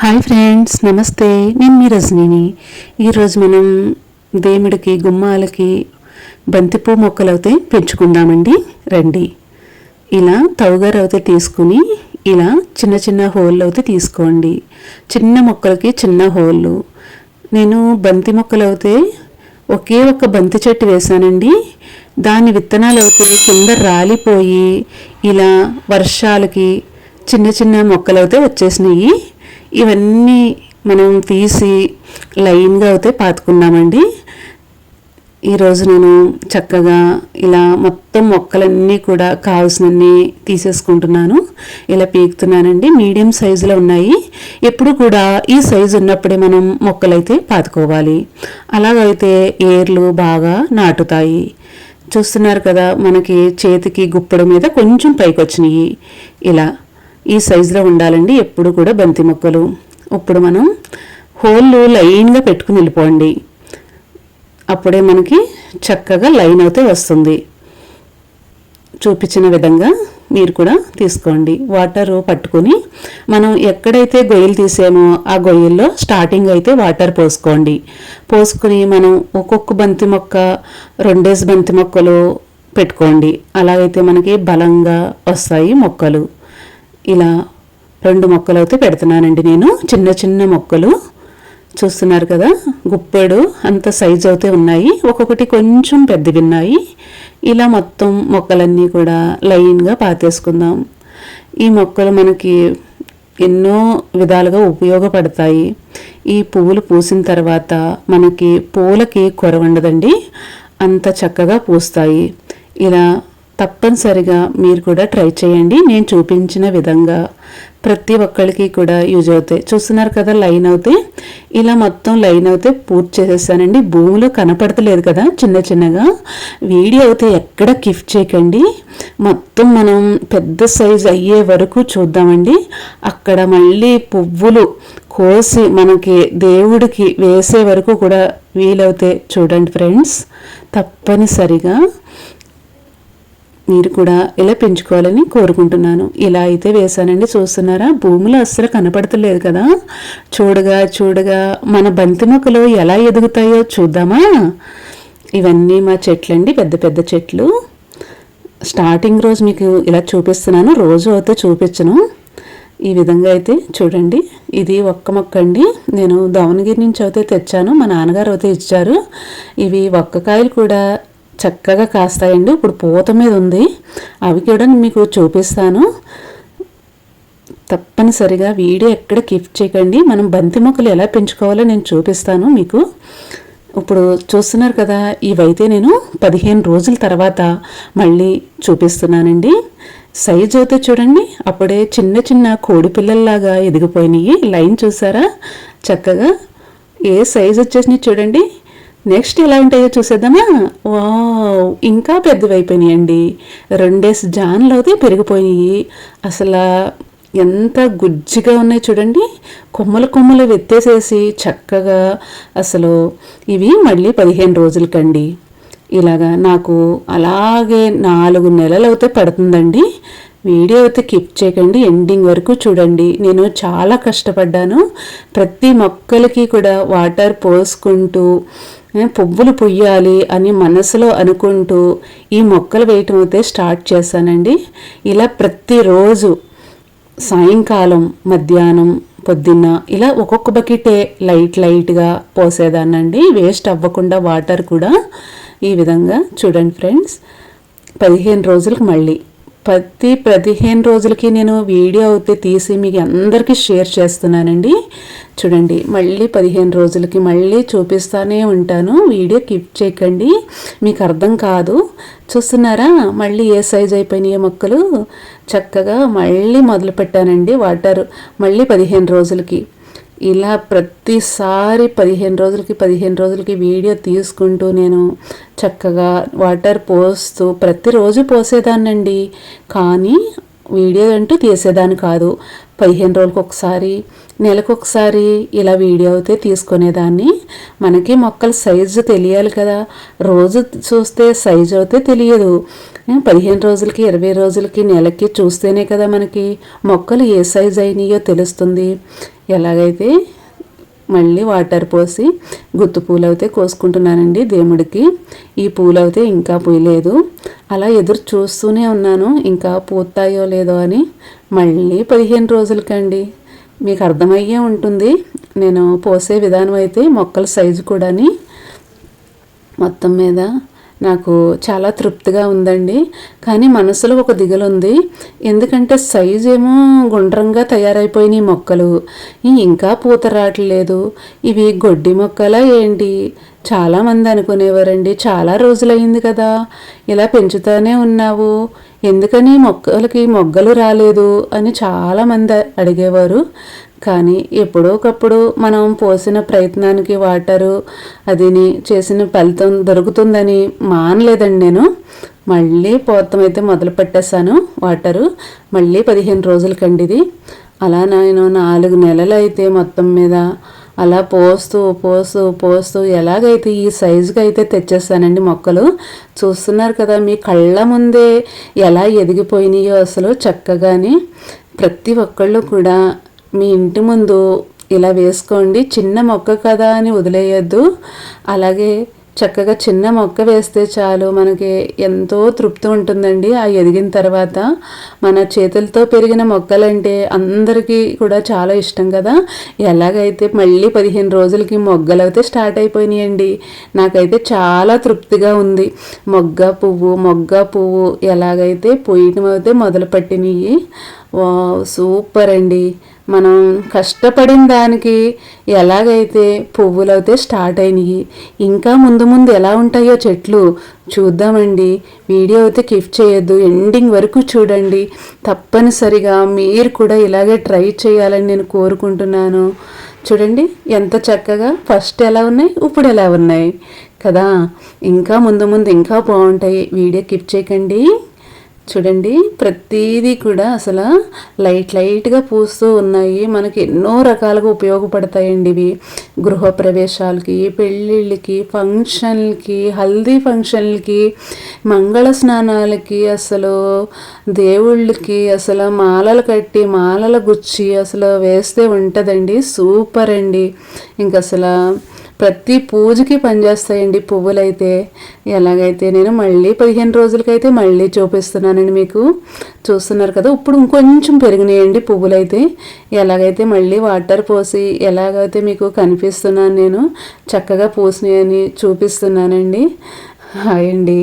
Hi friends నమస్తే. నేను మీ రజనీని. ఈరోజు మనం దేవుడికి గుమ్మాలకి బంతిపూ మొక్కలు అయితే పెంచుకుందామండి. రండి. ఇలా తవుగారు అయితే తీసుకుని ఇలా చిన్న చిన్న హోళ్ళు అయితే తీసుకోండి. చిన్న మొక్కలకి చిన్న హోళ్ళు నేను బంతి మొక్కలు అయితే ఒకే ఒక్క బంతి చెట్టు వేశానండి. దాని విత్తనాలు అయితే కింద రాలిపోయి ఇలా వర్షాలకి చిన్న చిన్న మొక్కలు అయితే వచ్చేసినాయి. ఇవన్నీ మనం తీసి లైన్గా అయితే పాతుకున్నామండి. ఈరోజు నేను చక్కగా ఇలా మొత్తం మొక్కలన్నీ కూడా కావాల్సినన్ని తీసేసుకుంటున్నాను. ఇలా పీకుతున్నానండి. మీడియం సైజులో ఉన్నాయి. ఎప్పుడు కూడా ఈ సైజు ఉన్నప్పుడే మనం మొక్కలైతే పాతుకోవాలి. అలాగైతే ఏర్లు బాగా నాటుతాయి. చూస్తున్నారు కదా మనకి చేతికి గుప్పడి మీద కొంచెం పైకి వచ్చినాయి ఇలా ఈ సైజులో ఉండాలండి ఎప్పుడు కూడా బంతి మొక్కలు. ఇప్పుడు మనం హోళ్ళు లైన్గా పెట్టుకుని వెళ్ళిపోండి. అప్పుడే మనకి చక్కగా లైన్ అయితే వస్తుంది. చూపించిన విధంగా మీరు కూడా తీసుకోండి. వాటర్ పట్టుకొని మనం ఎక్కడైతే గొయ్యలు తీసామో ఆ గొయ్యల్లో స్టార్టింగ్ అయితే వాటర్ పోసుకోండి. పోసుకుని మనం ఒక్కొక్క బంతి మొక్క రెండేసి బంతి మొక్కలు పెట్టుకోండి. అలాగైతే మనకి బలంగా వస్తాయి మొక్కలు. ఇలా రెండు మొక్కలు అయితే పెడుతున్నానండి నేను. చిన్న చిన్న మొక్కలు. చూస్తున్నారు కదా గుప్పెడు అంత సైజు అయితే ఉన్నాయి. ఒక్కొక్కటి కొంచెం పెద్దవి ఉన్నాయి. ఇలా మొత్తం మొక్కలన్నీ కూడా లైన్గా పాతేసుకుందాం. ఈ మొక్కలు మనకి ఎన్నో విధాలుగా ఉపయోగపడతాయి. ఈ పువ్వులు పూసిన తర్వాత మనకి పూలకి కొర ఉండదండి. అంత చక్కగా పూస్తాయి. ఇలా తప్పనిసరిగా మీరు కూడా ట్రై చేయండి. నేను చూపించిన విధంగా ప్రతి ఒక్కరికి కూడా యూజ్ అవుతాయి. చూస్తున్నారు కదా లైన్ అవుతే ఇలా మొత్తం లైన్ అవుతే పూర్తి చేసేసానండి భూమిలో కనపడతలేదు కదా చిన్న చిన్నగా. వీడియో అయితే ఎక్కడ గిఫ్ట్ చేయకండి. మొత్తం మనం పెద్ద సైజ్ అయ్యే వరకు చూద్దామండి. అక్కడ మళ్ళీ పువ్వులు కోసి మనకి దేవుడికి వేసే వరకు కూడా వీలవుతే చూడండి ఫ్రెండ్స్ తప్పనిసరిగా మీరు కూడా ఇలా పెంచుకోవాలని కోరుకుంటున్నాను. ఇలా అయితే వేశానండి. చూస్తున్నారా? భూమిలో అస్సలు కనపడతలేదు కదా? చూడగా చూడగా మన బంతి మొక్కలు ఎలా ఎదుగుతాయో చూద్దామా? ఇవన్నీ మా చెట్లండి. పెద్ద పెద్ద చెట్లు. స్టార్టింగ్ రోజు మీకు ఇలా చూపిస్తున్నాను. రోజు అయితే చూపించను. ఈ విధంగా అయితే చూడండి. ఇది ఒక్క మొక్క అండి. నేను దావణగిరి నుంచి అయితే తెచ్చాను. మా నాన్నగారు అయితే ఇచ్చారు. ఇవి ఒక్క కాయలు కూడా చక్కగా కాస్తాయండి. ఇప్పుడు పూత మీద ఉంది. అవి కూడా మీకు చూపిస్తాను. తప్పనిసరిగా వీడియో ఎక్కడ గిఫ్ట్ చేయకండి. మనం బంతి మొక్కలు ఎలా పెంచుకోవాలో నేను చూపిస్తాను మీకు. ఇప్పుడు చూస్తున్నారు కదా ఇవైతే నేను పదిహేను రోజుల తర్వాత మళ్ళీ చూపిస్తున్నానండి. సైజ్ అయితే చూడండి. అప్పుడే చిన్న చిన్న కోడి పిల్లల్లాగా ఎదిగిపోయినాయి. లైన్ చూసారా? చక్కగా ఏ సైజ్ వచ్చేసినాయి చూడండి. నెక్స్ట్ ఎలా ఉంటాయో చూసేద్దామా? వా ఇంకా పెద్దవైపోయినాయండి. రెండేసి జాన్లు అయితే పెరిగిపోయినాయి. అసలు ఎంత గుజ్జిగా ఉన్నాయి చూడండి. కొమ్మలు కొమ్మలు వెత్తేసేసి చక్కగా అసలు ఇవి మళ్ళీ పదిహేను రోజులకండి. ఇలాగా నాకు అలాగే నాలుగు నెలలు అయితే పడుతుందండి. వీడియో అయితే కిప్ చేయకండి. ఎండింగ్ వరకు చూడండి. నేను చాలా కష్టపడ్డాను. ప్రతి మొక్కలకి కూడా వాటర్ పోసుకుంటూ పువ్వులు పొయ్యాలి అని మనసులో అనుకుంటూ ఈ మొక్కలు వేయటం అయితే స్టార్ట్ చేశానండి. ఇలా ప్రతిరోజు సాయంకాలం మధ్యాహ్నం పొద్దున్న ఇలా ఒక్కొక్క బకెటే లైట్ లైట్గా పోసేదానండి వేస్ట్ అవ్వకుండా వాటర్ కూడా ఈ విధంగా చూడండి ఫ్రెండ్స్. పదిహేను రోజులకు మళ్ళీ. ప్రతి పదిహేను రోజులకి నేను వీడియో అయితే తీసి మీకు అందరికీ షేర్ చేస్తున్నానండి. చూడండి మళ్ళీ పదిహేను రోజులకి మళ్ళీ చూపిస్తానే ఉంటాను. వీడియో కిప్ చేయకండి. మీకు అర్థం కాదు. చూస్తున్నారా? మళ్ళీ ఏ సైజ్ అయిపోయినాయి మొక్కలు? చక్కగా మళ్ళీ మొదలు పెట్టానండి వాటర్. మళ్ళీ పదిహేను రోజులకి. ఇలా ప్రతిసారి పదిహేను రోజులకి పదిహేను రోజులకి వీడియో తీసుకుంటూ నేను చక్కగా వాటర్ పోస్తూ ప్రతిరోజు పోసేదాన్నండి. కానీ వీడియో అంటూ తీసేదాన్ని కాదు. పదిహేను రోజులకు ఒకసారి నెలకు ఒకసారి ఇలా వీడియో అయితే తీసుకునేదాన్ని. మనకి మొక్కల సైజు తెలియాలి కదా. రోజు చూస్తే సైజు అయితే తెలియదు. పదిహేను రోజులకి ఇరవై రోజులకి నెలకి చూస్తేనే కదా మనకి మొక్కలు ఏ సైజు అయినాయో తెలుస్తుంది. ఎలాగైతే మళ్ళీ వాటర్ పోసి గుత్తు పూలు అయితే కోసుకుంటున్నానండి దేవుడికి. ఈ పూలు అయితే ఇంకా పూయలేదు. అలా ఎదురు చూస్తూనే ఉన్నాను. ఇంకా పూతాయో లేదో అని మళ్ళీ పదిహేను రోజులకండి. మీకు అర్థమయ్యే ఉంటుంది. నేను పోసే విధానం అయితే మొక్కల సైజు కూడాని మొత్తం మీద నాకు చాలా తృప్తిగా ఉందండి. కానీ మనసులో ఒక దిగులుంది. ఎందుకంటే సైజు ఏమో గుండ్రంగా తయారైపోయినాయి మొక్కలు. ఇంకా పూత రావట్లేదు. ఇవి గొడ్డి మొక్కలా ఏంటి? చాలామంది అనుకునేవారండి చాలా రోజులైంది కదా ఇలా పెంచుతూనే ఉన్నావు ఎందుకని మొక్కలకి మొగ్గలు రాలేదు? అని చాలామంది అడిగేవారు. కానీ ఎప్పుడో ఒకప్పుడు మనం పోసిన ప్రయత్నానికి వాటరు అదిని చేసిన ఫలితం దొరుకుతుందని మానలేదండి నేను. మళ్ళీ పోతం అయితే మొదలు పెట్టేశాను వాటరు మళ్ళీ పదిహేను రోజులకండి ఇది అలా నేను నాలుగు నెలలు అయితే మొత్తం మీద అలా పోస్తూ పోస్తూ పోస్తూ ఎలాగైతే ఈ సైజుకి అయితే తెచ్చేస్తానండి మొక్కలు? చూస్తున్నారు కదా మీ కళ్ళ ముందే ఎలా ఎదిగిపోయినాయో అసలు చక్కగాని. ప్రతి ఒక్కళ్ళు కూడా మీ ఇంటి ముందు ఇలా వేసుకోండి చిన్న మొక్క కదా అని వదిలేయద్దు. అలాగే చక్కగా చిన్న మొక్క వేస్తే చాలు మనకి ఎంతో తృప్తి ఉంటుందండి. ఆ ఎదిగిన తర్వాత మన చేతులతో పెరిగిన మొక్కలంటే అందరికీ కూడా చాలా ఇష్టం కదా. ఎలాగైతే మళ్ళీ పదిహేను రోజులకి మొగ్గలు అయితే స్టార్ట్ అయిపోయినాయండి. నాకైతే చాలా తృప్తిగా ఉంది. మొగ్గ పువ్వు మొగ్గ పువ్వు ఎలాగైతే పొయ్యటం అయితే మొదలు పట్టినవి సూపర్ అండి. మనం కష్టపడిన దానికి ఎలాగైతే పువ్వులు అయితే స్టార్ట్ అయినాయి ఇంకా ముందు ముందు ఎలా ఉంటాయో చెట్లు చూద్దామండి. వీడియో అయితే కిఫ్ట్ చేయొద్దు ఎండింగ్ వరకు చూడండి. తప్పనిసరిగా మీరు కూడా ఇలాగే ట్రై చేయాలని నేను కోరుకుంటున్నాను. చూడండి ఎంత చక్కగా ఫస్ట్ ఎలా ఉన్నాయి ఇప్పుడు ఎలా ఉన్నాయి. కదా? ఇంకా ముందు ముందు ఇంకా బాగుంటాయి. వీడియో కిప్ చేయకండి. చూడండి ప్రతిదీ కూడా అసలు లైట్ లైట్గా పూస్తూ ఉన్నాయి. మనకి ఎన్నో రకాలుగా ఉపయోగపడతాయండి ఇవి. గృహప్రవేశాలకి పెళ్ళిళ్ళకి ఫంక్షన్లకి హల్దీ ఫంక్షన్లకి మంగళ స్నానాలకి అసలు దేవుళ్ళకి అసలు మాలలు కట్టి మాలల గుచ్చి అసలు వేస్తే ఉంటుందండి. సూపర్ అండి ఇంక అసలు ప్రతి పూజకి పనిచేస్తాయండి పువ్వులైతే. ఎలాగైతే నేను మళ్ళీ పదిహేను రోజులకైతే మళ్ళీ చూపిస్తున్నానండి మీకు. చూస్తున్నారు కదా ఇప్పుడు ఇంకొంచెం పెరిగినాయండి పువ్వులైతే. ఎలాగైతే మళ్ళీ వాటర్ పోసి ఎలాగైతే మీకు కనిపిస్తున్నాను నేను చక్కగా పూసినాయని చూపిస్తున్నానండి. హాయ్ అండి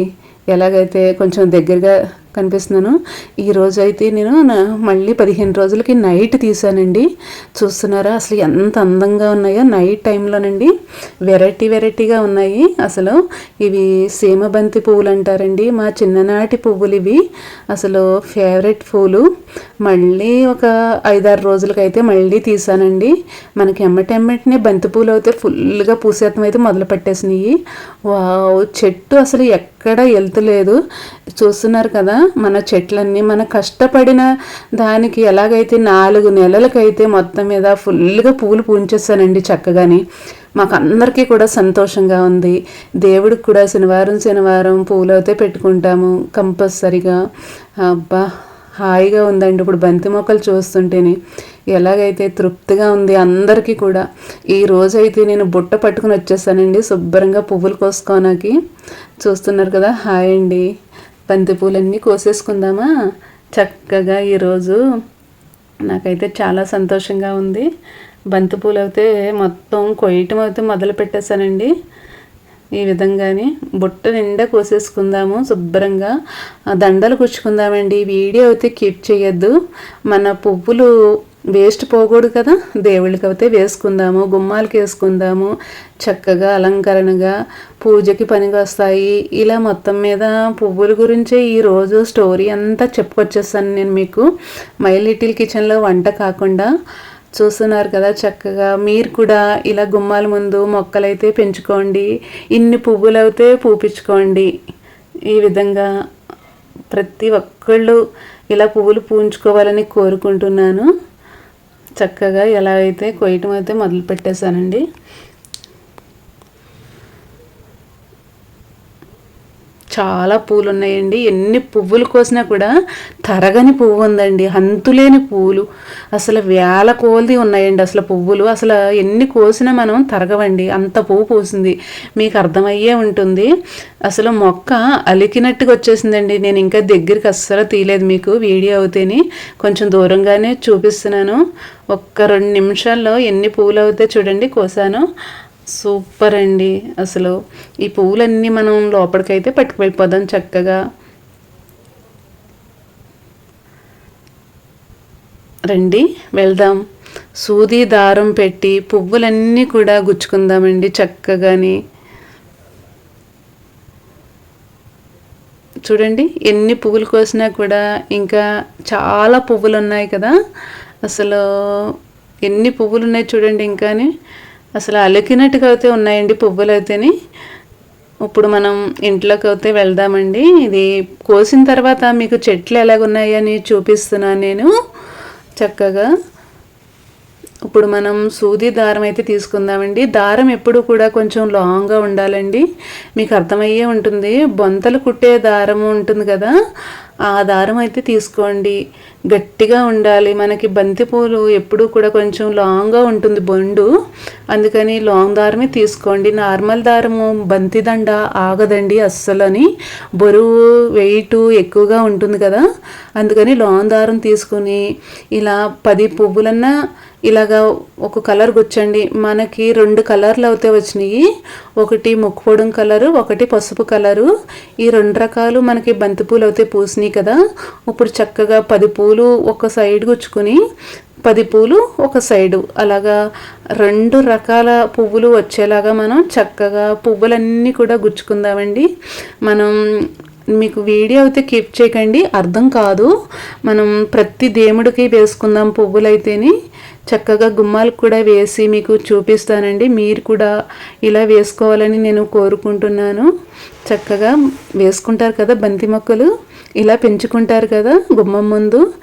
ఎలాగైతే కొంచెం దగ్గరగా కనిపిస్తున్నాను. ఈరోజు అయితే నేను మళ్ళీ పదిహేను రోజులకి నైట్ తీసానండి. చూస్తున్నారా? అసలు ఎంత అందంగా ఉన్నాయో నైట్ టైంలోనండి వెరైటీ వెరైటీగా ఉన్నాయి. అసలు ఇవి సీమబంతి పువ్వులు అంటారండి. మా చిన్ననాటి పువ్వులు ఇవి. అసలు ఫేవరెట్ పువ్వులు మళ్ళీ ఒక ఐదారు రోజులకైతే మళ్ళీ తీసానండి. మనకి ఎమ్మటెమ్మటినే బంతి పూలు అయితే ఫుల్గా పూసేతం అయితే మొదలు పెట్టేసినాయి. వా చెట్టు అసలు ఎక్కడ వెళ్తలేదు చూస్తున్నారు కదా? మన చెట్లన్నీ మన కష్టపడిన దానికి ఎలాగైతే నాలుగు నెలలకైతే మొత్తం మీద ఫుల్గా పూలు పూంచేస్తానండి చక్కగాని. మాకు అందరికీ కూడా సంతోషంగా ఉంది. దేవుడికి కూడా శనివారం శనివారం పూలు అయితే పెట్టుకుంటాము కంపల్సరిగా. అబ్బా హాయిగా ఉందండి ఇప్పుడు బంతి మొక్కలు చూస్తుంటేనే. ఎలాగైతే తృప్తిగా ఉంది అందరికీ కూడా. ఈ రోజైతే నేను బుట్ట పట్టుకుని వచ్చేసానండి. శుభ్రంగా పువ్వులు కోసుకోనాకి చూస్తున్నారు కదా హాయ్ అండి. బంతిపూలన్నీ కోసేసుకుందామా? చక్కగా ఈరోజు నాకైతే చాలా సంతోషంగా ఉంది. బంతిపూలు అయితే మొత్తం కొయ్యటం అయితే మొదలు పెట్టేశానండి. ఈ విధంగానే బుట్ట నిండా కోసేసుకుందాము శుభ్రంగా. దండలు కుచ్చుకుందామండి. వీడియో అయితే కీప్ చేయొద్దు. మన పువ్వులు వేస్ట్ పోకూడదు కదా. దేవుళ్ళకి అయితే వేసుకుందాము గుమ్మాలకి వేసుకుందాము. చక్కగా అలంకరణగా పూజకి పనికి వస్తాయి. ఇలా మొత్తం మీద పువ్వుల గురించే ఈరోజు స్టోరీ అంతా చెప్పుకొచ్చేస్తాను నేను మీకు. మై లిటిల్ కిచెన్లో వంట కాకుండా చూస్తున్నారు కదా చక్కగా. మీరు కూడా ఇలా గుమ్మాల ముందు మొక్కలైతే పెంచుకోండి. ఇన్ని పువ్వులు అయితే పూపించుకోండి. ఈ విధంగా ప్రతి ఒక్కళ్ళు ఇలా పువ్వులు పూంచుకోవాలని కోరుకుంటున్నాను. చక్కగా ఎలా అయితే కొయ్యటం అయితే మొదలు పెట్టేశానండి చాలా పూలు ఉన్నాయండి ఎన్ని పువ్వులు కోసినా కూడా తరగని పువ్వు ఉందండి. హంతులేని పువ్వులు అసలు వేల కోల్ది ఉన్నాయండి అసలు పువ్వులు. అసలు ఎన్ని కోసినా మనం తరగవండి. అంత పువ్వు పూసింది. మీకు అర్థమయ్యే ఉంటుంది. అసలు మొక్క అలికినట్టుగా వచ్చేసిందండి. నేను ఇంకా దగ్గరికి అస్సలు తీయలేదు మీకు వీడియో అవుతేని. కొంచెం దూరంగానే చూపిస్తున్నాను. ఒక్క రెండు నిమిషాల్లో ఎన్ని పువ్వులు అవుతాయి చూడండి. కోసాను. సూపర్ అండి అసలు ఈ పువ్వులన్నీ మనం లోపలికైతే పట్టుకు వెళ్ళిపోదాం చక్కగా. రండి వెళ్దాం. సూది దారం పెట్టి పువ్వులన్నీ కూడా గుచ్చుకుందామండి చక్కగాని. చూడండి ఎన్ని పువ్వులు కోసినా కూడా ఇంకా చాలా పువ్వులు ఉన్నాయి కదా. అసలు ఎన్ని పువ్వులు ఉన్నాయి చూడండి ఇంకాని. అసలు అలికినట్టుగా అయితే ఉన్నాయండి పువ్వులు అయితేని ఇప్పుడు మనం ఇంట్లోకి అయితే వెళ్దామండి. ఇది కోసిన తర్వాత మీకు చెట్లు ఎలాగున్నాయని చూపిస్తున్నాను నేను చక్కగా. ఇప్పుడు మనం సూది దారం అయితే తీసుకుందామండి. దారం ఎప్పుడు కూడా కొంచెం లాంగ్గా ఉండాలండి. మీకు అర్థమయ్యే ఉంటుంది. బొంతలు కుట్టే దారం ఉంటుంది కదా. ఆ దారం అయితే తీసుకోండి. గట్టిగా ఉండాలి. మనకి బంతిపూలు ఎప్పుడూ కూడా కొంచెం లాంగ్గా ఉంటుంది బొండు. అందుకని లాంగ్ దారమే తీసుకోండి. నార్మల్ దారము బంతి దండ ఆగదండి అస్సలని. బరువు వెయిట్ ఎక్కువగా ఉంటుంది కదా. అందుకని లాంగ్ దారం తీసుకుని ఇలా పది పువ్వులన్నా ఇలాగా ఒక కలర్ గుచ్చండి. మనకి రెండు కలర్లు అయితే వచ్చినాయి. ఒకటి ముక్కుపొడం కలరు ఒకటి పసుపు కలరు. ఈ రెండు రకాలు మనకి బంతిపూలు అయితే పూసినాయి. కదా. ఇప్పుడు చక్కగా పది పూలు ఒక సైడ్ గుచ్చుకుని పది పూలు ఒక సైడు. అలాగా రెండు రకాల పువ్వులు వచ్చేలాగా మనం చక్కగా పువ్వులన్నీ కూడా గుచ్చుకుందామండి. మనం మీకు వీడియో అయితే కీప్ చేయకండి అర్థం కాదు. మనం ప్రతి దేవుడికి వేసుకుందాం పువ్వులైతేనే. చక్కగా గుమ్మాలకు కూడా వేసి మీకు చూపిస్తానండి. మీరు కూడా ఇలా వేసుకోవాలని నేను కోరుకుంటున్నాను. చక్కగా వేసుకుంటారు కదా బంతి మొక్కలు. ఇలా పెంచుకుంటారు కదా గుమ్మం ముందు.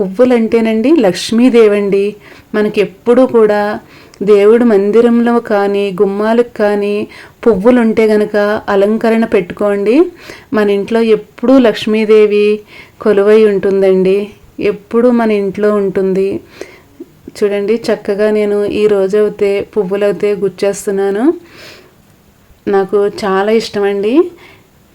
పువ్వులు అంటేనండి లక్ష్మీదేవండి. మనకి ఎప్పుడూ కూడా దేవుడు మందిరంలో కానీ గుమ్మాలకు కానీ పువ్వులు ఉంటే గనక అలంకరణ పెట్టుకోండి. మన ఇంట్లో ఎప్పుడూ లక్ష్మీదేవి కొలువై ఉంటుందండి. ఎప్పుడు మన ఇంట్లో ఉంటుంది. చూడండి చక్కగా నేను ఈ రోజు అయితే పువ్వులైతే గుచ్చేస్తున్నాను. నాకు చాలా ఇష్టమండి.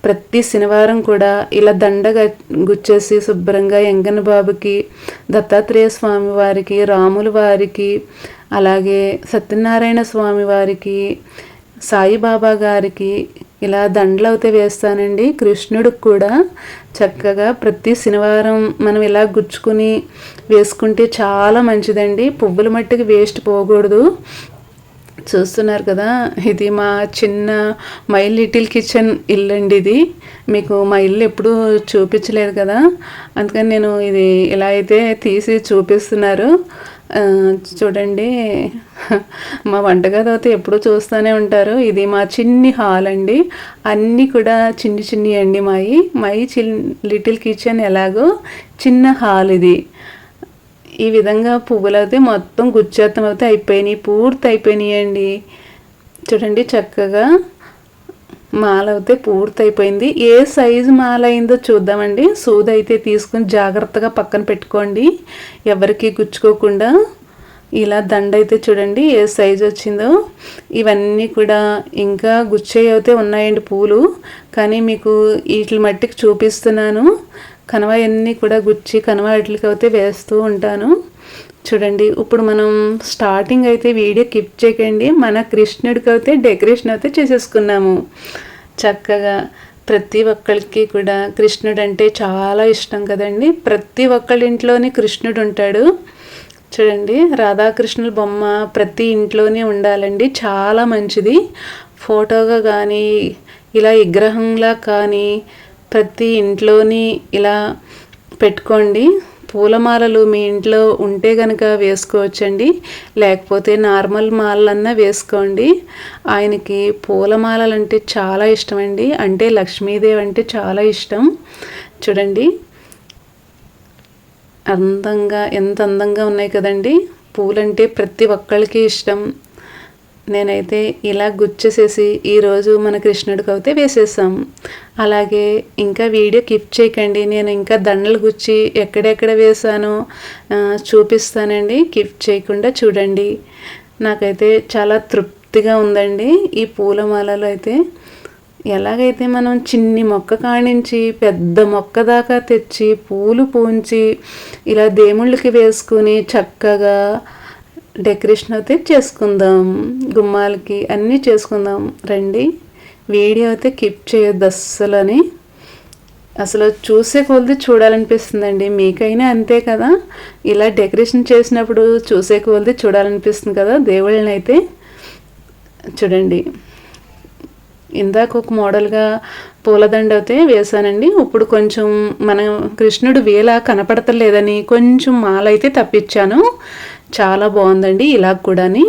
ప్రతి శనివారం కూడా ఇలా దండగా గుచ్చేసి శుభ్రంగా ఎంగన్న బాబుకి దత్తాత్రేయ స్వామి వారికి రాముల వారికి అలాగే సత్యనారాయణ స్వామి వారికి సాయిబాబా గారికి ఇలా దండలు అయితే వేస్తానండి. కృష్ణుడికి కూడా చక్కగా ప్రతి శనివారం మనం ఇలా గుచ్చుకుని వేసుకుంటే చాలా మంచిదండి. పువ్వుల మట్టికి వేస్ట్ పోకూడదు. చూస్తున్నారు కదా ఇది మా చిన్న మై లిటిల్ కిచెన్ ఇల్లు అండి ఇది. మీకు మా ఇల్లు ఎప్పుడూ చూపించలేదు కదా. అందుకని నేను ఇది ఇలా అయితే తీసి చూపిస్తున్నారు. చూడండి. మా వంటగది అయితే ఎప్పుడూ చూస్తూనే ఉంటారు. ఇది మా చిన్ని హాల్ అండి. అన్నీ కూడా చిన్ని చిన్ని అండి మాయి. మై చిన్ లిటిల్ కిచెన్ ఎలాగో చిన్న హాల్ ఇది. ఈ విధంగా పువ్వులు అయితే మొత్తం గుచ్చేత్తం అయితే అయిపోయినాయి. పూర్తి అయిపోయినాయి అండి. చూడండి చక్కగా. మాల అయితే పూర్తయిపోయింది. ఏ సైజు మాల అయిందో చూద్దామండి. సూది అయితే తీసుకుని జాగ్రత్తగా పక్కన పెట్టుకోండి. ఎవరికి గుచ్చుకోకుండా ఇలా దండ అయితే చూడండి ఏ సైజు వచ్చిందో. ఇవన్నీ కూడా ఇంకా గుచ్చే అయితే ఉన్నాయండి పూలు. కానీ మీకు వీటి మట్టికి చూపిస్తున్నాను. కనవ అన్నీ కూడా గుచ్చి కనవ వాటికి అయితే వేస్తూ ఉంటాను. చూడండి ఇప్పుడు మనం స్టార్టింగ్ అయితే వీడియో కిప్ చేయకండి. మన కృష్ణుడికి అయితే డెకరేషన్ అయితే చేసేసుకున్నాము. చక్కగా ప్రతి ఒక్కరికి కూడా కృష్ణుడు అంటే చాలా ఇష్టం కదండి. ప్రతి ఒక్కళ్ళ ఇంట్లోని కృష్ణుడు ఉంటాడు. చూడండి రాధాకృష్ణుల బొమ్మ ప్రతి ఇంట్లోనే ఉండాలండి. చాలా మంచిది. ఫోటోగా కానీ ఇలా విగ్రహంలా కానీ ప్రతి ఇంట్లోని ఇలా పెట్టుకోండి. పూలమాలలు మీ ఇంట్లో ఉంటే కనుక వేసుకోవచ్చండి. లేకపోతే నార్మల్ మాలలన్నా వేసుకోండి. ఆయనకి పూలమాలలు అంటే చాలా ఇష్టం అండి అంటే లక్ష్మీదేవి అంటే చాలా ఇష్టం. చూడండి. అందంగా ఎంత అందంగా ఉన్నాయి కదండి. పూలంటే ప్రతి ఒక్కరికి ఇష్టం. నేనైతే ఇలా గుచ్చేసేసి ఈరోజు మన కృష్ణుడికి అయితే వేసేసాం. అలాగే ఇంకా వీడియో కిప్ చేయకండి. నేను ఇంకా దండలు గుచ్చి ఎక్కడెక్కడ వేసానో చూపిస్తానండి. కిప్ చేయకుండా చూడండి. నాకైతే చాలా తృప్తిగా ఉందండి ఈ పూలమాలలో అయితే. ఎలాగైతే మనం చిన్ని మొక్క కానించి పెద్ద మొక్క దాకా తెచ్చి పూలు పూంచి ఇలా దేవుళ్ళకి వేసుకుని చక్కగా డెకరేషన్ అయితే చేసుకుందాం. గుమ్మాలకి అన్నీ చేసుకుందాం. రండి. వీడియో అయితే కిప్ చేయొద్దు అస్సలని. అసలు చూసే కొలది చూడాలనిపిస్తుందండి. మీకైనా అంతే కదా? ఇలా డెకరేషన్ చేసినప్పుడు చూసే కొలది చూడాలనిపిస్తుంది కదా? దేవుళ్ళని అయితే చూడండి. ఇందాక ఒక మోడల్గా పూలదండ అయితే వేశానండి. ఇప్పుడు కొంచెం మన కృష్ణుడు వేల కనపడతలేదని కొంచెం మాల అయితే తప్పించాను. చాలా బాగుందండి ఇలా కూడాని.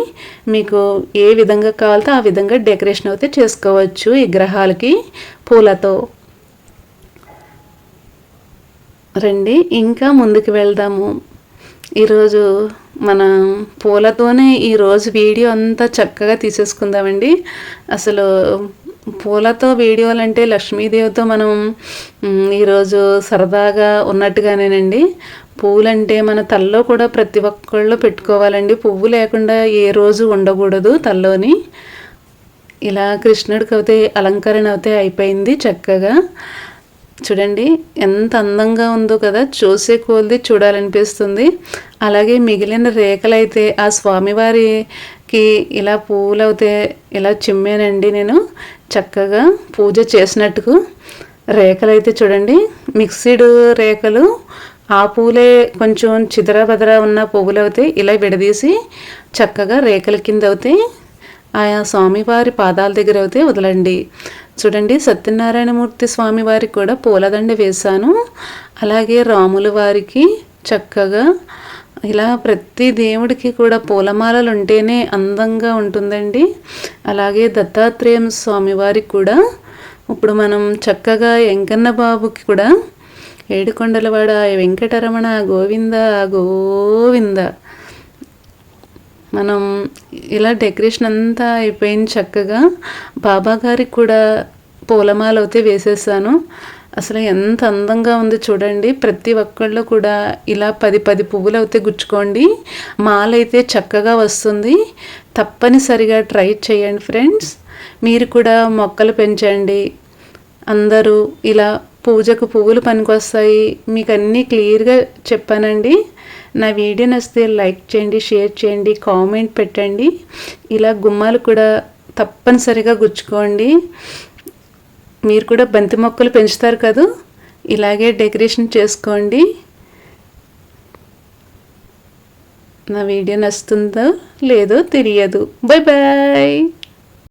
మీకు ఏ విధంగా కావాలితే ఆ విధంగా డెకరేషన్ అయితే చేసుకోవచ్చు ఈ గ్రహాలకి. పూలతో. రండి ఇంకా ముందుకు వెళ్దాము. ఈరోజు మన పూలతోనే ఈరోజు వీడియో అంతా చక్కగా తీసేసుకుందామండి. అసలు పూలతో వీడియోలు అంటే లక్ష్మీదేవితో మనం ఈరోజు సరదాగా ఉన్నట్టుగానేనండి. పూలంటే మన తల్లో కూడా ప్రతి ఒక్కళ్ళు పెట్టుకోవాలండి. పువ్వు లేకుండా ఏ రోజు ఉండకూడదు తల్లోని. ఇలా కృష్ణుడికి అయితే అలంకరణ అయితే అయిపోయింది చక్కగా. చూడండి ఎంత అందంగా ఉందో కదా చూసే కోల్ది చూడాలనిపిస్తుంది. అలాగే మిగిలిన రేఖలైతే ఆ స్వామివారికి ఇలా పువ్వులు ఇలా చిమ్మానండి నేను చక్కగా పూజ చేసినట్టుకు. రేఖలైతే చూడండి మిక్సిడ్ రేఖలు ఆ పూలే కొంచెం చిదరబదర ఉన్న పువ్వులు అయితే ఇలా విడదీసి చక్కగా రేఖల కింద అయితే ఆయా స్వామివారి పాదాల దగ్గర అయితే వదలండి. చూడండి సత్యనారాయణమూర్తి స్వామి వారికి కూడా పూలదండ వేశాను. అలాగే రాముల వారికి చక్కగా ఇలా ప్రతి దేవుడికి కూడా పూలమాలలు ఉంటేనే అందంగా ఉంటుందండి. అలాగే దత్తాత్రేయం స్వామివారికి కూడా ఇప్పుడు మనం చక్కగా వెంకన్న బాబుకి కూడా ఏడుకొండలవాడ వెంకటరమణ గోవింద గోవింద. మనం ఇలా డెకరేషన్ అంతా అయిపోయింది చక్కగా. బాబా గారికి కూడా పూలమాల అయితే వేసేసాను. అసలు ఎంత అందంగా ఉంది చూడండి. ప్రతి ఒక్కళ్ళు కూడా ఇలా పది పది పువ్వులు అయితే గుచ్చుకోండి. మాలైతే చక్కగా వస్తుంది. తప్పనిసరిగా ట్రై చేయండి ఫ్రెండ్స్. మీరు కూడా మొక్కలు పెంచండి. అందరూ ఇలా పూజకు పువ్వులు పనికొస్తాయి. మీకు అన్నీ క్లియర్గా చెప్పానండి. నా వీడియో నచ్చితే లైక్ చేయండి షేర్ చేయండి కామెంట్ పెట్టండి. ఇలా గుమ్మాలు కూడా తప్పనిసరిగా గుచ్చుకోండి. మీరు కూడా బంతి మొక్కలు పెంచుతారు కదా? ఇలాగే డెకరేషన్ చేసుకోండి. నా వీడియో నచ్చుతుందో లేదో తెలియదు. Bye bye!